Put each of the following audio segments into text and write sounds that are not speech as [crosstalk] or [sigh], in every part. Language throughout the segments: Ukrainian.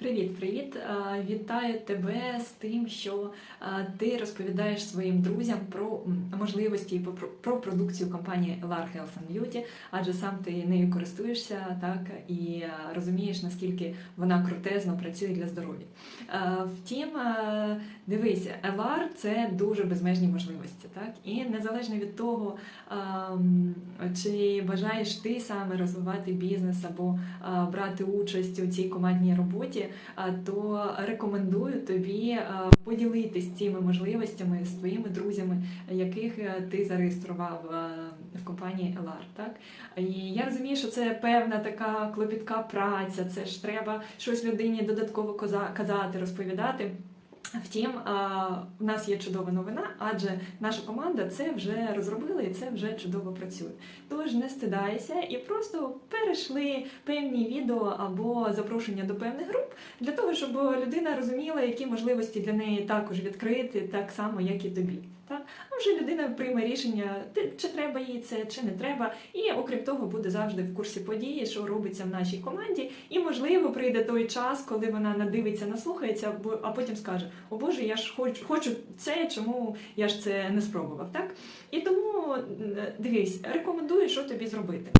Привіт-привіт! Е, Вітаю тебе з тим, що е, ти розповідаєш своїм друзям про можливості і про- про продукцію компанії LAR Health and Beauty, адже сам ти нею користуєшся так і е, розумієш, наскільки вона крутезно працює для здоров'я. Втім, дивися, LAR – це дуже безмежні можливості, так і незалежно від того, чи бажаєш ти саме розвивати бізнес або брати участь у цій командній роботі, то рекомендую тобі поділитись цими можливостями з твоїми друзями, яких е, ти зареєстрував е, в компанії LR. Так і я розумію, що це певна така клопітка праця. Це ж треба щось людині додатково казати, розповідати. Втім, у нас є чудова новина, адже наша команда це вже розробила і це вже чудово працює. Тож не стидайся і просто перейшли певні відео або запрошення до певних груп для того, щоб людина розуміла, які можливості для неї також відкрити, так само, як і тобі. Так? А вже людина прийме рішення, чи треба їй це, чи не треба. І окрім того, буде завжди в курсі події, що робиться в нашій команді. І можливо прийде той час, коли вона надивиться, наслухається, або- а потім скаже: О Боже, я ж хочу, хочу це, чому я ж це не спробував. Так? І тому дивись, рекомендую, що тобі зробити.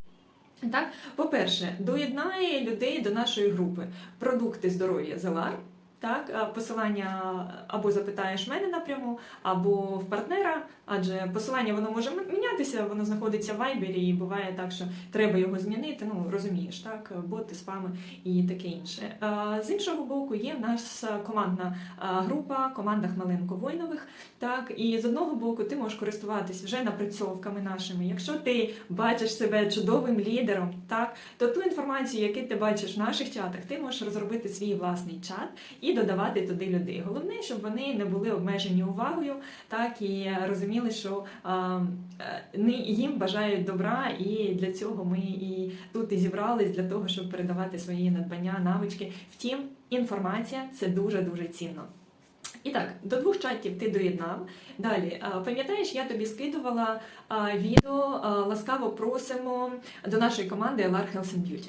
Так, по-перше, доєднає людей до нашої групи продукти здоров'я Зелар. Так, посилання або запитаєш мене напряму, або в партнера, адже посилання воно може мінятися, воно знаходиться в вайбері, і буває так, що треба його змінити. Ну розумієш, так, боти, спами і таке інше. З іншого боку, є в нас командна група, команда Хмеленко Войнових. Так, і з одного боку ти можеш користуватись вже напрацьовками нашими. Якщо ти бачиш себе чудовим лідером, так то ту інформацію, яку ти бачиш в наших чатах, ти можеш розробити свій власний чат і додавати туди людей. Головне, щоб вони не були обмежені увагою, так і розуміли, що е, не їм бажають добра, і для цього ми і тут і зібрались для того, щоб передавати свої надбання, навички. Втім, інформація це дуже дуже цінно. І так, до двох чатів ти доєднав. Далі, пам'ятаєш, я тобі скидувала відео ласкаво просимо до нашої команди LR Health and Beauty.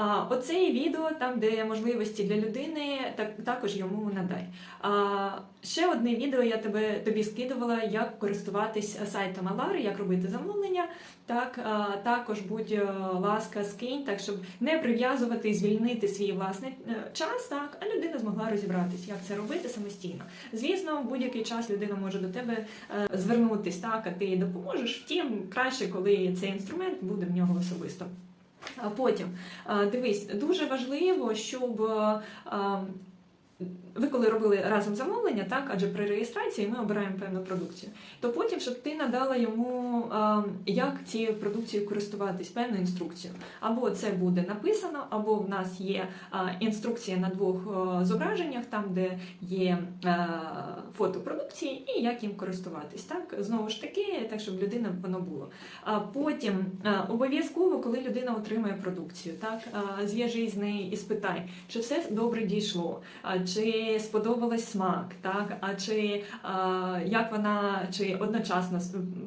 А, Оце відео, там, де можливості для людини, так, також йому надай. А, ще одне відео я тебе, тобі скидувала, як користуватись сайтом Алари, як робити замовлення. Так, а, також будь е, ласка, скинь, так щоб не прив'язувати і звільнити свій власний е, час, так, а людина змогла розібратись, як це робити самостійно. Звісно, в будь-який час людина може до тебе е, звернутись, так, а ти допоможеш. Втім, краще, коли цей інструмент буде в нього особисто. Потім дивись, дуже важливо, щоб а, а, ви коли робили разом замовлення, так адже при реєстрації ми обираємо певну продукцію, то потім, щоб ти надала йому, як цією продукцією користуватись, певну інструкцію. Або це буде написано, або в нас є інструкція на двох зображеннях, там де є фото продукції і як їм користуватись. Так знову ж таки, так щоб людина воно було. А потім обов'язково, коли людина отримує продукцію, так а, зв'яжись з нею і спитай, чи все добре дійшло, чи сподобалось смак, так, а чи а, як вона чи одночасно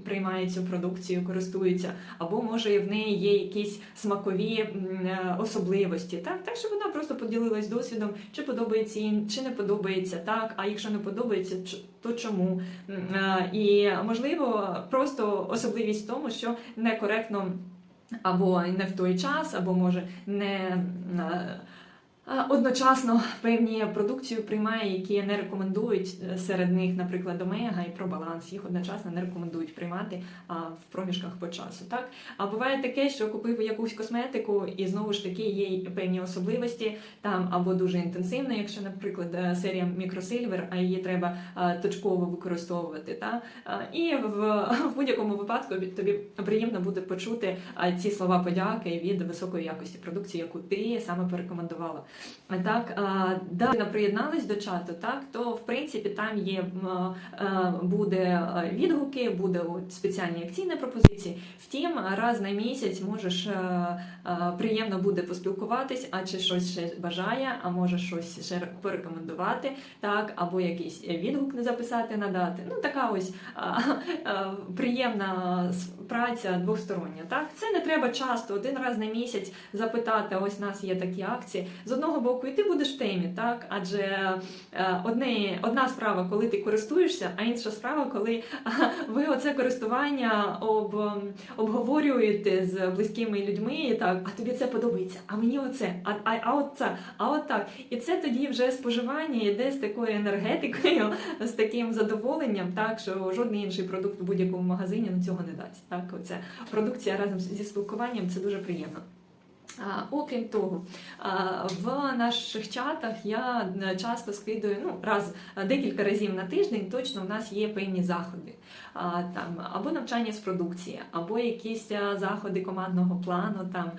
приймає цю продукцію, користується, або може в неї є якісь смакові е, особливості, так, так щоб вона просто поділилась досвідом, чи подобається їй, чи не подобається, так, а якщо не подобається, то чому? Е, І можливо, просто особливість в тому, що некоректно або не в той час, або може не. Е, Одночасно певні продукцію приймає, які не рекомендують е, серед них, наприклад, омега і пробаланс. Їх одночасно не рекомендують приймати а, в проміжках по часу. Так а буває таке, що купив якусь косметику, і знову ж таки є певні особливості там або дуже інтенсивно, якщо, наприклад, е, серія мікросильвер, а її треба точково використовувати. Та і в, [laughs] в будь-якому випадку тобі приємно буде почути ці слова подяки від високої якості продукції, яку ти саме порекомендувала. Так, а, далі приєднались до чату, так то в принципі там є буде відгуки, буде спеціальні акційні пропозиції. Втім, раз на місяць можеш е, е, приємно буде поспілкуватись, а чи щось ще бажає, а може щось ще порекомендувати, так, або якийсь відгук не записати, надати. Ну така ось приємна праця двостороння. Так, це не треба часто, один раз на місяць запитати. Ось у нас є такі акції. З одного боку і ти будеш в темі, так? Адже е, одне, одна справа, коли ти користуєшся, а інша справа, коли ви оце користування об, обговорюєте з близькими людьми, так, а тобі це подобається, а мені оце, а, а, а от це, а от так. І це тоді вже споживання йде з такою енергетикою, з таким задоволенням, так що жодний інший продукт в будь-якому магазині ну, цього не дасть. Так, оця продукція разом зі спілкуванням це дуже приємно. Окрім того, в наших чатах я е, часто скидую ну, раз е, декілька разів на тиждень. Точно в нас є певні заходи. Там або навчання з продукції, або якісь е, заходи командного плану, там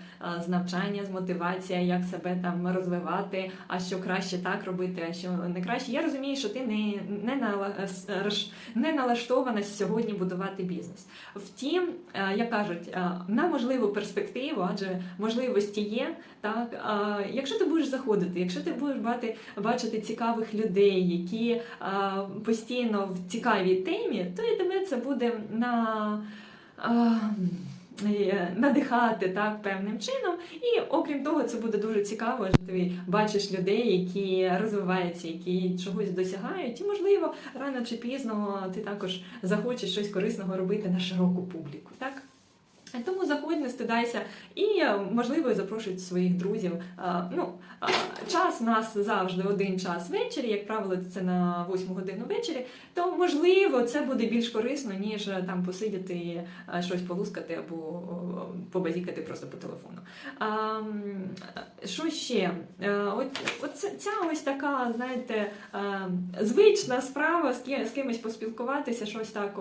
з навчання, з мотивація, як себе там розвивати, а що краще так робити, а що не краще. Я розумію, що ти не, не, нала- не налаштована сьогодні будувати бізнес. Втім, як кажуть, на можливу перспективу, адже можливості є. Так, е, якщо ти будеш заходити, якщо ти будеш бати, бачити цікавих людей, які е, постійно в цікавій темі, то і тебе це буде на. е, е, Надихати так певним чином, і окрім того, це буде дуже цікаво, що ти бачиш людей, які розвиваються, які чогось досягають, і можливо, рано чи пізно ти також захочеш щось корисного робити на широку публіку. Так? Тому заходь, не стидайся, і е, можливо запрошують своїх друзів. Ну, час у нас завжди один час ввечері, як правило, це на 8 годину ввечері. То можливо це буде більш корисно, ніж е, там посидіти, і, е, щось полускати або побазікати просто по телефону. Що ще? Е, От, ця ось така, знаєте, е, звична справа з кимось поспілкуватися, щось так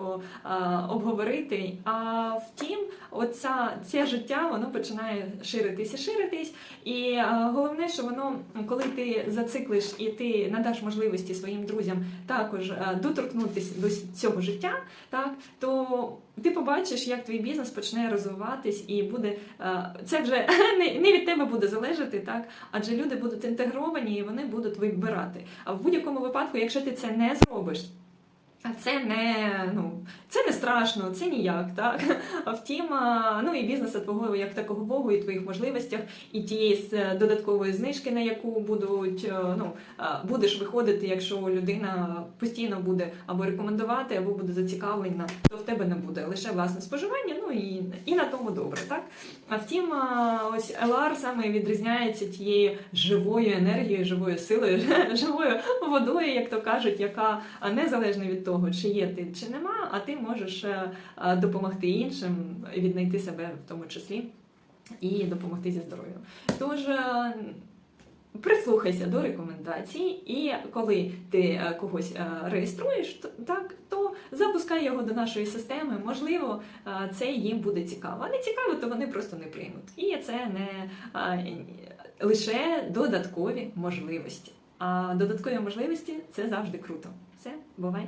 обговорити. А втім, оця це життя воно починає ширитися, ширитись. І е, головне, що воно, коли ти зациклиш і ти надаш можливості своїм друзям також е, доторкнутися до цього життя, так то ти побачиш, як твій бізнес почне розвиватись, і буде е, це вже [laughs] не від тебе буде залежати, так адже люди будуть інтегровані і вони будуть вибирати. А в будь-якому випадку, якщо ти це не зробиш. А це не ну це не страшно, це ніяк, так. А втім, ну і бізнесу твого як такого богу, і твоїх можливостях, і тієї з- додаткової знижки, на яку будуть е, ну будеш виходити, якщо людина постійно буде або рекомендувати, або буде зацікавлена, то в тебе не буде лише власне споживання. Ну і, і на тому добре, так. А втім, ось LR саме відрізняється тією живою енергією, живою силою, [laughs] живою водою, як то кажуть, яка незалежно від того, чи є ти, чи нема, а ти можеш е, е, допомогти іншим, віднайти себе в тому числі і допомогти зі здоров'ям. Тож. е, Прислухайся до рекомендацій, і коли ти когось реєструєш, так, то запускай його до нашої системи. Можливо, це їм буде цікаво. А не цікаво, то вони просто не приймуть. І це не лише додаткові можливості. А додаткові можливості це завжди круто. Все, бувай!